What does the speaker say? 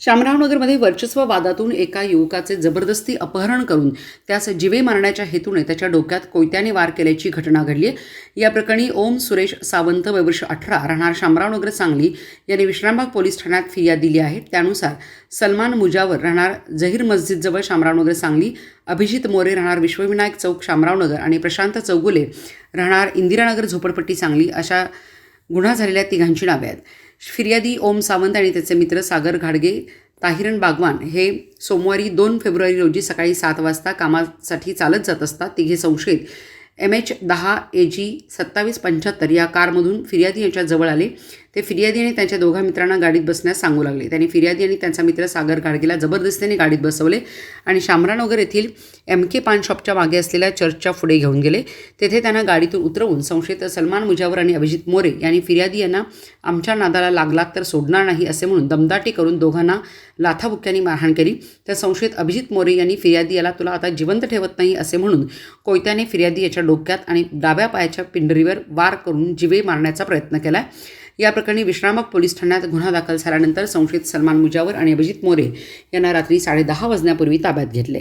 शामरावनगरमध्ये वर्चस्व वादातून एका युवकाचे जबरदस्ती अपहरण करून त्यास जिवे मारण्याच्या हेतूने त्याच्या डोक्यात कोयत्याने वार केल्याची घटना घडली आहे. या प्रकरणी ओम सुरेश सावंत वयवर्ष अठरा राहणार शामरावनगर सांगली यांनी विश्रामबाग पोलीस ठाण्यात फिर्याद दिली आहे. त्यानुसार सलमान मुजावर राहणार जहीर मस्जिदजवळ शामरावनगर सांगली अभिजित मोरे राहणार विश्वविनायक चौक शामरावनगर आणि प्रशांत चौगुले राहणार इंदिरानगर झोपडपट्टी सांगली अशा गुन्हा झालेल्या तिघांची नावे आहेत. फिर्यादी ओम सावंत आणि त्याचे मित्र सागर घाडगे ताहिरण बागवान हे सोमवारी दोन फेब्रुवारी रोजी सकाळी सात वाजता कामासाठी चालत जात असतात. तिघे संशयित. एम एच दहा ए जी सत्तावीस पंच्याहत्तर या कारमधून फिर्यादी यांच्या जवळ आले. ते फिर्यादी आणि त्यांच्या दोघा मित्रांना गाडीत बसण्यास सांगू लागले. त्यांनी फिर्यादी आणि त्यांचा मित्र सागर गाडगेला जबरदस्तीने गाडीत बसवले आणि शामरानगर येथील एम के पान शॉपच्या मागे असलेल्या चर्चच्या पुढे घेऊन गेले. तेथे त्यांना गाडीतून उतरवून संशयित सलमान मुजावर आणि अभिजित मोरे यांनी फिर्यादी यांना आमच्या नादाला लागलात तर सोडणार नाही असे म्हणून दमदाटी करून दोघांना लाथाबुक्क्यांनी मारहाण केली. तर संशयित अभिजित मोरे यांनी फिर्यादी याला तुला आता जिवंत ठेवत नाही असे म्हणून कोयत्याने फिर्यादी याच्या डोक्यात आणि डाव्या पायाच्या पिंडरीवर वार करून जिवे मारण्याचा प्रयत्न केला या प्रकरणी विश्रामक पोलीस ठाण्यात गुन्हा दाखल झाल्यानंतर संशयित सलमान मुजावर आणि अभिजित मोरे यांना रात्री साडेदहा वाजण्यापूर्वी ताब्यात घेतले.